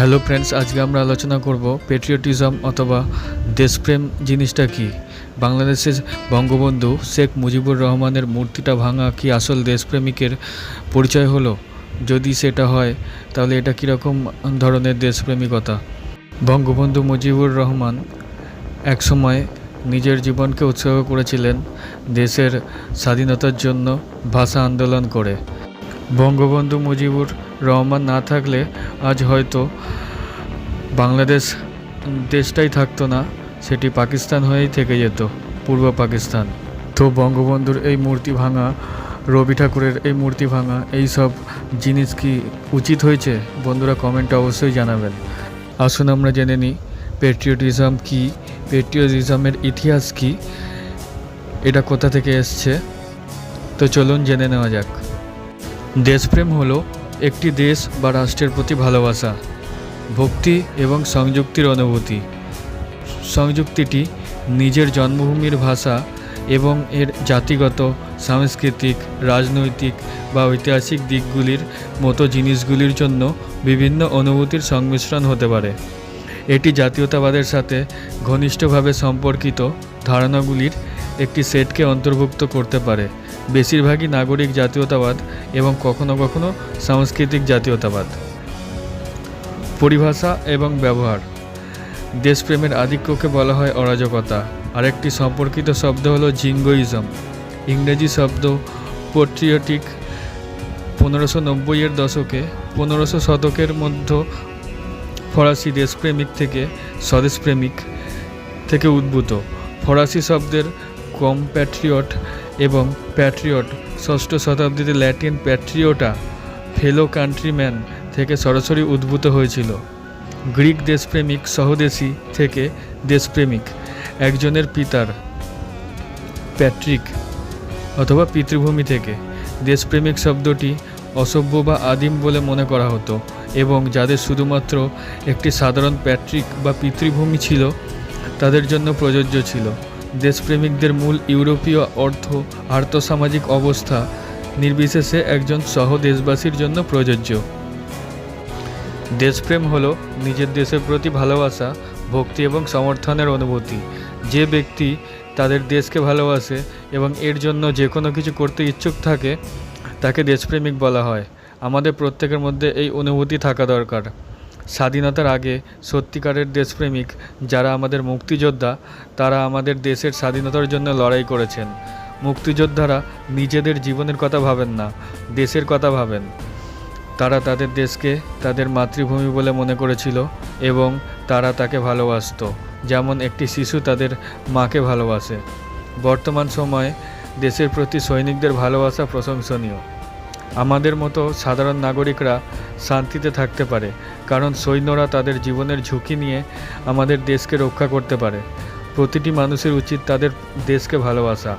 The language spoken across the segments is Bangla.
হ্যালো ফ্রেন্ডস আজকে আমরা আলোচনা করব পেট্রিয়টিজম অথবা দেশপ্রেম জিনিসটা কি? বাংলাদেশের বঙ্গবন্ধু শেখ মুজিবুর রহমানের মূর্তিটা ভাঙা কি আসল দেশপ্রেমিকের পরিচয় হলো? যদি সেটা হয়, তাহলে এটা কীরকম ধরনের দেশপ্রেমিকতা বঙ্গবন্ধু মুজিবুর রহমান একসময় নিজের জীবনকে উৎসর্গ করেছিলেন দেশের স্বাধীনতার জন্য ভাষা আন্দোলন করে। বঙ্গবন্ধু মুজিবুর রহমান না থাকলে আজ হয়তো বাংলাদেশ দেশটাই থাকতো না, সেটি পাকিস্তান হয়েই থেকে যেত, পূর্ব পাকিস্তান। তো বঙ্গবন্ধুর এই মূর্তি ভাঙা, রবি ঠাকুরের এই মূর্তি ভাঙা, এই সব জিনিস কি উচিত হয়েছে? বন্ধুরা কমেন্টে অবশ্যই জানাবেন। আসুন আমরা জেনে নিই পেট্রিয়টিজম কি? পেট্রিয়টিজমের ইতিহাস কি? এটা কোথা থেকে এসছে? তো চলুন জেনে নেওয়া যাক। দেশপ্রেম হলো একটি দেশ বা রাষ্ট্রের প্রতি ভালোবাসা, ভক্তি এবং সংযুক্তির অনুভূতি। সংযুক্তিটি নিজের জন্মভূমির ভাষা এবং এর জাতিগত, সাংস্কৃতিক, রাজনৈতিক বা ঐতিহাসিক দিকগুলির মতো জিনিসগুলির জন্য বিভিন্ন অনুভূতির সংমিশ্রণ হতে পারে। এটি জাতীয়তাবাদের সাথে ঘনিষ্ঠভাবে সম্পর্কিত ধারণাগুলির একটি সেটকে অন্তর্ভুক্ত করতে পারে। বেশিরভাগই নাগরিক জাতীয়তাবাদ এবং কখনো কখনো সাংস্কৃতিক জাতীয়তাবাদ। পরিভাষা এবং ব্যবহার। দেশপ্রেমের আধিক্যকে বলা হয় অরাজকতা। আরেকটি সম্পর্কিত শব্দ হলো জিঙ্গোইজম। ইংরেজি শব্দ পোট্রিয়টিক পনেরোশো নব্বইয়ের দশকে পনেরোশো শতকের মধ্য ফরাসি দেশপ্রেমিক থেকে স্বদেশপ্রেমিক থেকে উদ্ভূত। ফরাসি শব্দের কম্প্যাট্রিয়ট এবং প্যাট্রিয়ট ষষ্ঠ শতাব্দীতে ল্যাটিন প্যাট্রিওটা ফেলো কান্ট্রিম্যান থেকে সরাসরি উদ্ভূত হয়েছিল। গ্রিক দেশপ্রেমিক সহদেশী থেকে দেশপ্রেমিক, একজনের পিতার প্যাট্রিক অথবা পিতৃভূমি থেকে। দেশপ্রেমিক শব্দটি অসভ্য বা আদিম বলে মনে করা হতো এবং যাদের শুধুমাত্র একটি সাধারণ প্যাট্রিক বা পিতৃভূমি ছিল, তাদের জন্য প্রযোজ্য ছিল। দেশপ্রেমিকদের মূল ইউরোপীয় অর্থ, আর্থসামাজিক অবস্থা। নির্বিশেষে একজন সহ দেশবাসীর জন্য প্রযোজ্য। দেশপ্রেম হল নিজের দেশের প্রতি ভালোবাসা, ভক্তি এবং সমর্থনের অনুভূতি। যে ব্যক্তি তাদের দেশকে ভালোবাসে এবং এর জন্য যে কোনো কিছু করতে ইচ্ছুক থাকে, তাকে দেশপ্রেমিক বলা হয়। আমাদের প্রত্যেকের মধ্যে এই অনুভূতি থাকা দরকার। স্বাধীনতার আগে সত্যিকারের দেশপ্রেমিক যারা আমাদের মুক্তিযোদ্ধা, তারা আমাদের দেশের স্বাধীনতার জন্য লড়াই করেছেন। মুক্তিযোদ্ধারা নিজেদের জীবনের কথা ভাবেন না, দেশের কথা ভাবেন। তারা তাদের দেশকে তাদের মাতৃভূমি বলে মনে করেছিল এবং তারা তাকে ভালোবাসতো, যেমন একটি শিশু তাদের মাকে ভালোবাসে। বর্তমান সময়ে দেশের প্রতি সৈনিকদের ভালোবাসা প্রশংসনীয়। আমাদের মতো সাধারণ নাগরিকরা শান্তিতে থাকতে পারে, কারণ সৈন্যরা তাদের জীবনের ঝুঁকি নিয়ে আমাদের দেশকে রক্ষা করতে পারে। প্রতিটি মানুষের উচিত তাদের দেশকে ভালোবাসা।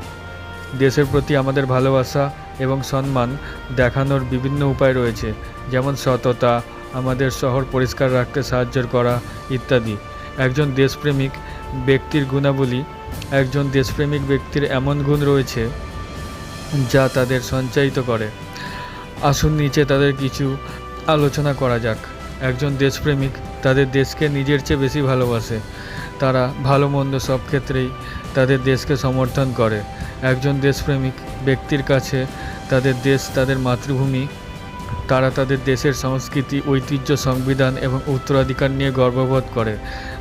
দেশের প্রতি আমাদের ভালোবাসা এবং সম্মান দেখানোর বিভিন্ন উপায় রয়েছে, যেমন সততা, আমাদের শহর পরিষ্কার রাখতে সাহায্য করা ইত্যাদি। একজন দেশপ্রেমিক ব্যক্তির গুণাবলী, একজন দেশপ্রেমিক ব্যক্তির এমন গুণ রয়েছে যা তাদের সঞ্চায়িত করে। আসুন নিচে তাদের কিছু আলোচনা করা যাক। একজন দেশপ্রেমিক তাদের দেশকে নিজের চেয়ে বেশি ভালোবাসে। তারা ভালো মন্দ সব ক্ষেত্রেই তাদের দেশকে সমর্থন করে। একজন দেশপ্রেমিক ব্যক্তির কাছে তাদের দেশ, তাদের মাতৃভূমি, তারা তাদের দেশের সংস্কৃতি, ঐতিহ্য, সংবিধান এবং উত্তরাধিকার নিয়ে গর্ববোধ করে।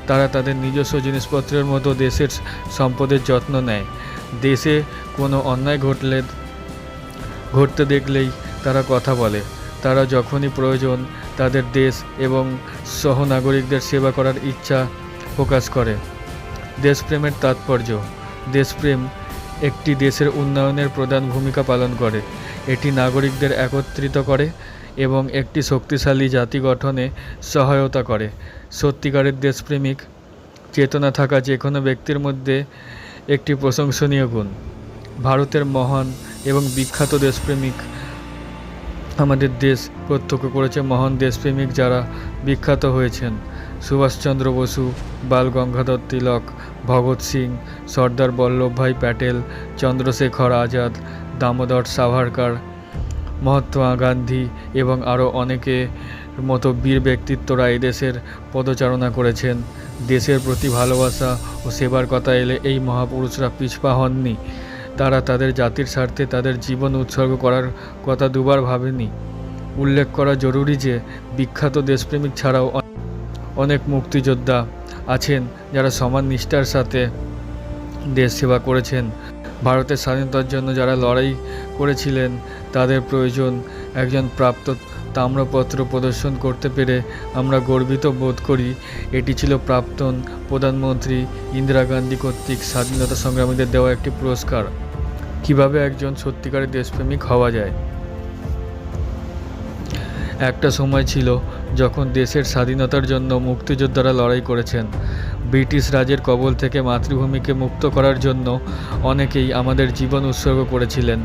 তারা তাদের নিজস্ব জিনিসপত্রের মতো দেশের সম্পদের যত্ন নেয়। দেশে কোনো অন্যায় ঘটলে, ঘটতে দেখলেই তারা কথা বলে। তারা যখনই প্রয়োজন, তাদের দেশ এবং সহনাগরিকদের সেবা করার ইচ্ছা প্রকাশ করে। দেশপ্রেমের তাৎপর্য। দেশপ্রেম একটি দেশের উন্নয়নের প্রধান ভূমিকা পালন করে। এটি নাগরিকদের একত্রিত করে এবং একটি শক্তিশালী জাতি গঠনে সহায়তা করে। সত্যিকারের দেশপ্রেমিক চেতনা থাকা যে কোনো ব্যক্তির মধ্যে একটি প্রশংসনীয় গুণ। ভারতের মহান এবং বিখ্যাত দেশপ্রেমিক আমাদের দেশ প্রত্যক্ষ করেছে মহান দেশপ্রেমিক যারা বিখ্যাত হয়েছেন। সুভাষচন্দ্র বসু, বাল গঙ্গাধর তিলক, ভগৎ সিং, সর্দার বল্লভভাই প্যাটেল, চন্দ্রশেখর আজাদ, দামোদর সাভারকার, মহাত্মা গান্ধী এবং আরও অনেকে মতো বীর ব্যক্তিত্বরা এই দেশের পদচারণা করেছেন। দেশের প্রতি ভালোবাসা ও সেবার কথা এলে এই মহাপুরুষরা পিছপা হননি। তারা তাদের জাতির স্বার্থে তাদের জীবন উৎসর্গ করার কথা দুবার ভাবেনি। উল্লেখ করা জরুরি যে, বিখ্যাত দেশপ্রেমিক ছাড়াও অনেক মুক্তিযোদ্ধা আছেন যারা সমান নিষ্ঠার সাথে দেশ সেবা করেছেন। ভারতের স্বাধীনতার জন্য যারা লড়াই করেছিলেন, তাদের প্রয়োজন একজন প্রাপ্ত তাম্রপত্র প্রদর্শন করতে পেরে আমরা গর্বিত বোধ করি। এটি ছিল প্রাক্তন প্রধানমন্ত্রী ইন্দিরা গান্ধী কর্তৃক স্বাধীনতা সংগ্রামীদের দেওয়া একটি পুরস্কার। কীভাবে একজন সত্যিকারের দেশপ্রেমিক হওয়া যায়? একটা সময় ছিল যখন দেশের স্বাধীনতার জন্য মুক্তিযোদ্ধারা লড়াই করেছেন। ব্রিটিশ রাজের কবল থেকে মাতৃভূমিকে মুক্ত করার জন্য অনেকেই আমাদের জীবন উৎসর্গ করেছিলেন।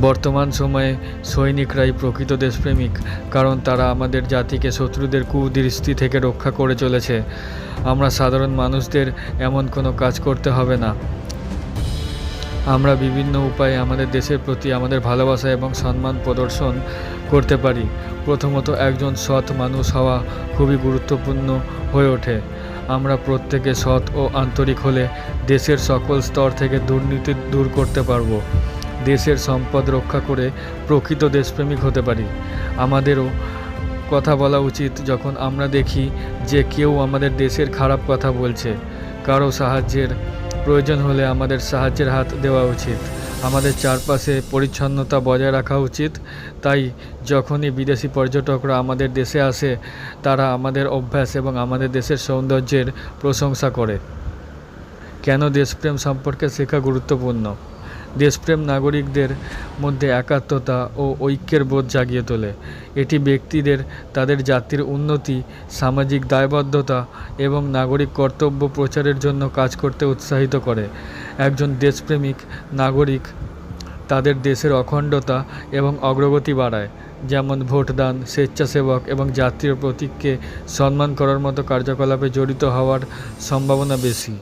বর্তমান সময়ে সৈনিকরাই প্রকৃত দেশপ্রেমিক, কারণ তারা আমাদের জাতিকে শত্রুদের কুদৃষ্টি থেকে রক্ষা করে চলেছে। আমরা সাধারণ মানুষদের এমন কোনো কাজ করতে হবে না। আমরা বিভিন্ন উপায়ে আমাদের দেশের প্রতি আমাদের ভালোবাসা এবং সম্মান প্রদর্শন করতে পারি। প্রথমত, একজন সৎ মানুষ হওয়া খুবই গুরুত্বপূর্ণ হয়ে ওঠে। আমরা প্রত্যেকে সৎ ও আন্তরিক হলে দেশের সকল স্তর থেকে দুর্নীতি দূর করতে পারব। দেশের সম্পদ রক্ষা করে প্রকৃত দেশপ্রেমিক হতে পারি। আমাদেরও কথা বলা উচিত যখন আমরা দেখি যে কেউ আমাদের দেশের খারাপ কথা বলছে। কারও সাহায্যের প্রয়োজন হলে আমাদের সাহায্যের হাত দেওয়া উচিত। আমাদের চারপাশে পরিচ্ছন্নতা বজায় রাখা উচিত। তাই যখনই বিদেশি পর্যটকরা আমাদের দেশে আসে, তারা আমাদের অভ্যাস এবং আমাদের দেশের সৌন্দর্যের প্রশংসা করে। কেন দেশপ্রেম সম্পর্কে শেখা গুরুত্বপূর্ণ? দেশপ্রেম নাগরিকদের মধ্যে একাত্মতা ও ঐক্যের বোধ জাগিয়ে তোলে। এটি ব্যক্তিদের, তাদের জাতির উন্নতি, সামাজিক দায়বদ্ধতা এবং নাগরিক কর্তব্য প্রচারের জন্য কাজ করতে উৎসাহিত করে। একজন দেশপ্রেমিক নাগরিক তাদের দেশের অখণ্ডতা এবং অগ্রগতি বাড়ায়, যেমন ভোটদান, স্বেচ্ছাসেবক এবং জাতীয় প্রতীককে সম্মান করার মতো কার্যকলাপে জড়িত হওয়ার সম্ভাবনা বেশি।